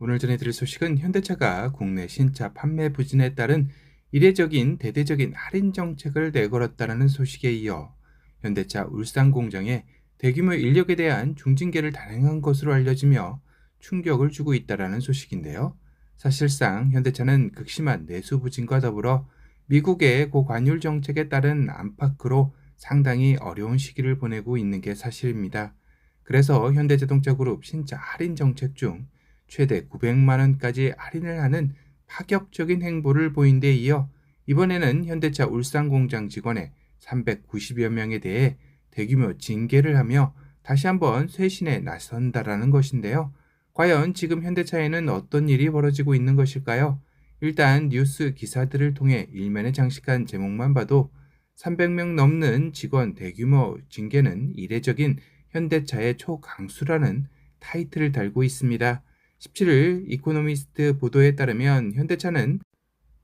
오늘 전해드릴 소식은 현대차가 국내 신차 판매 부진에 따른 이례적인 대대적인 할인 정책을 내걸었다는 소식에 이어 현대차 울산 공장에 대규모 인력에 대한 중징계를 단행한 것으로 알려지며 충격을 주고 있다는 소식인데요. 사실상 현대차는 극심한 내수 부진과 더불어 미국의 고관율 정책에 따른 안팎으로 상당히 어려운 시기를 보내고 있는 게 사실입니다. 그래서 현대자동차 그룹 신차 할인 정책 중 최대 900만 원까지 할인을 하는 파격적인 행보를 보인 데 이어 이번에는 현대차 울산 공장 직원의 390여 명에 대해 대규모 징계를 하며 다시 한번 쇄신에 나선다라는 것인데요. 과연 지금 현대차에는 어떤 일이 벌어지고 있는 것일까요? 일단 뉴스 기사들을 통해 일면에 장식한 제목만 봐도 300명 넘는 직원 대규모 징계는 이례적인 현대차의 초강수라는 타이틀을 달고 있습니다. 17일 이코노미스트 보도에 따르면 현대차는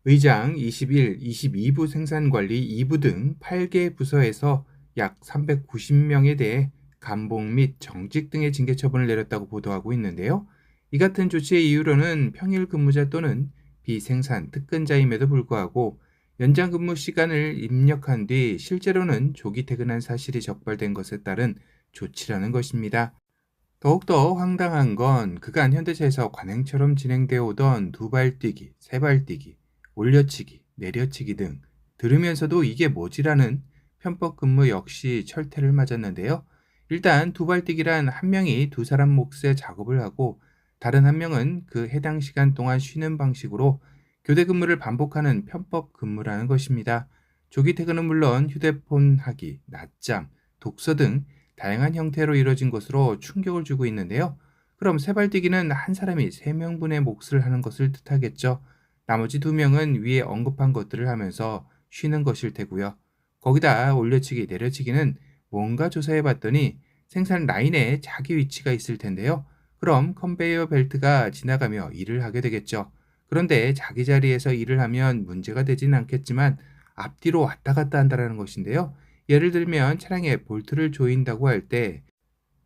의장 21, 22부 생산관리 2부 등 8개 부서에서 약 390명에 대해 감봉 및 정직 등의 징계 처분을 내렸다고 보도하고 있는데요. 이 같은 조치의 이유로는 평일 근무자 또는 비생산 특근자임에도 불구하고 연장 근무 시간을 입력한 뒤 실제로는 조기 퇴근한 사실이 적발된 것에 따른 조치라는 것입니다. 더욱더 황당한 건 그간 현대차에서 관행처럼 진행되어 오던 두 발뛰기, 세 발뛰기, 올려치기, 내려치기 등 들으면서도 이게 뭐지라는 편법 근무 역시 철퇴를 맞았는데요. 일단 두 발뛰기란 한 명이 두 사람 몫의 작업을 하고 다른 한 명은 그 해당 시간 동안 쉬는 방식으로 교대 근무를 반복하는 편법 근무라는 것입니다. 조기 퇴근은 물론 휴대폰 하기, 낮잠, 독서 등 다양한 형태로 이루어진 것으로 충격을 주고 있는데요. 그럼 세발뛰기는 한 사람이 세 명분의 몫을 하는 것을 뜻하겠죠. 나머지 두 명은 위에 언급한 것들을 하면서 쉬는 것일 테고요. 거기다 올려치기, 내려치기는 뭔가 조사해 봤더니 생산 라인에 자기 위치가 있을 텐데요. 그럼 컨베이어 벨트가 지나가며 일을 하게 되겠죠. 그런데 자기 자리에서 일을 하면 문제가 되지는 않겠지만 앞뒤로 왔다 갔다 한다는 것인데요. 예를 들면 차량에 볼트를 조인다고 할 때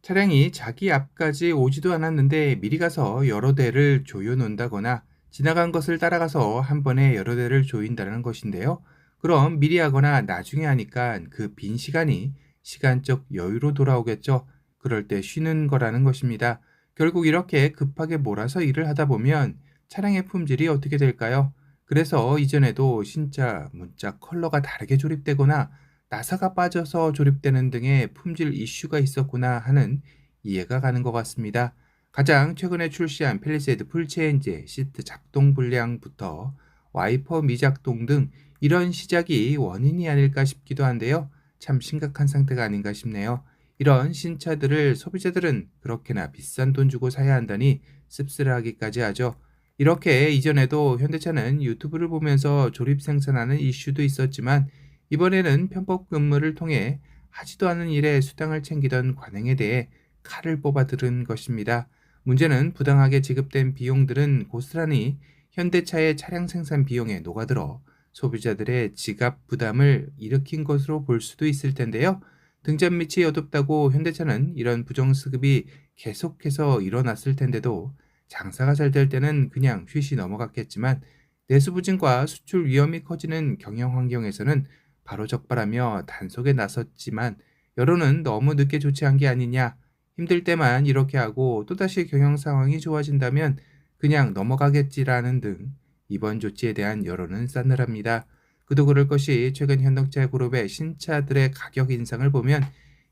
차량이 자기 앞까지 오지도 않았는데 미리 가서 여러 대를 조여 놓는다거나 지나간 것을 따라가서 한 번에 여러 대를 조인다는 것인데요. 그럼 미리 하거나 나중에 하니까 그 빈 시간이 시간적 여유로 돌아오겠죠. 그럴 때 쉬는 거라는 것입니다. 결국 이렇게 급하게 몰아서 일을 하다 보면 차량의 품질이 어떻게 될까요? 그래서 이전에도 신차, 문자 컬러가 다르게 조립되거나 나사가 빠져서 조립되는 등의 품질 이슈가 있었구나 하는 이해가 가는 것 같습니다. 가장 최근에 출시한 펠리세이드 풀체인지 시트 작동 불량부터 와이퍼 미작동 등 이런 시작이 원인이 아닐까 싶기도 한데요. 참 심각한 상태가 아닌가 싶네요. 이런 신차들을 소비자들은 그렇게나 비싼 돈 주고 사야 한다니 씁쓸하기까지 하죠. 이렇게 이전에도 현대차는 유튜브를 보면서 조립 생산하는 이슈도 있었지만 이번에는 편법 근무를 통해 하지도 않은 일에 수당을 챙기던 관행에 대해 칼을 뽑아 들은 것입니다. 문제는 부당하게 지급된 비용들은 고스란히 현대차의 차량 생산 비용에 녹아들어 소비자들의 지갑 부담을 일으킨 것으로 볼 수도 있을 텐데요. 등잔 밑이 어둡다고 현대차는 이런 부정수급이 계속해서 일어났을 텐데도 장사가 잘 될 때는 그냥 휘시 넘어갔겠지만 내수부진과 수출 위험이 커지는 경영 환경에서는 바로 적발하며 단속에 나섰지만 여론은 너무 늦게 조치한 게 아니냐. 힘들 때만 이렇게 하고 또다시 경영 상황이 좋아진다면 그냥 넘어가겠지라는 등 이번 조치에 대한 여론은 싸늘합니다. 그도 그럴 것이 최근 현덕차 그룹의 신차들의 가격 인상을 보면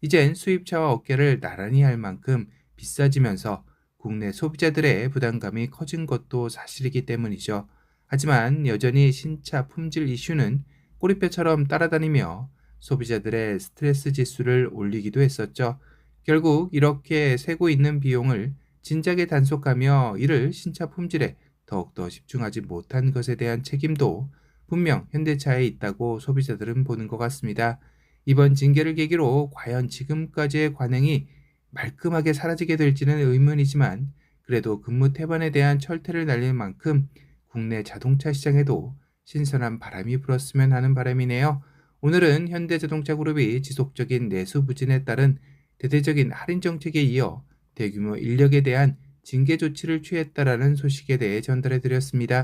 이젠 수입차와 어깨를 나란히 할 만큼 비싸지면서 국내 소비자들의 부담감이 커진 것도 사실이기 때문이죠. 하지만 여전히 신차 품질 이슈는 꼬리뼈처럼 따라다니며 소비자들의 스트레스 지수를 올리기도 했었죠. 결국 이렇게 세고 있는 비용을 진작에 단속하며 이를 신차 품질에 더욱더 집중하지 못한 것에 대한 책임도 분명 현대차에 있다고 소비자들은 보는 것 같습니다. 이번 징계를 계기로 과연 지금까지의 관행이 말끔하게 사라지게 될지는 의문이지만 그래도 근무 태반에 대한 철퇴를 날릴 만큼 국내 자동차 시장에도 신선한 바람이 불었으면 하는 바람이네요. 오늘은 현대자동차 그룹이 지속적인 내수 부진에 따른 대대적인 할인 정책에 이어 대규모 인력에 대한 징계 조치를 취했다라는 소식에 대해 전달해 드렸습니다.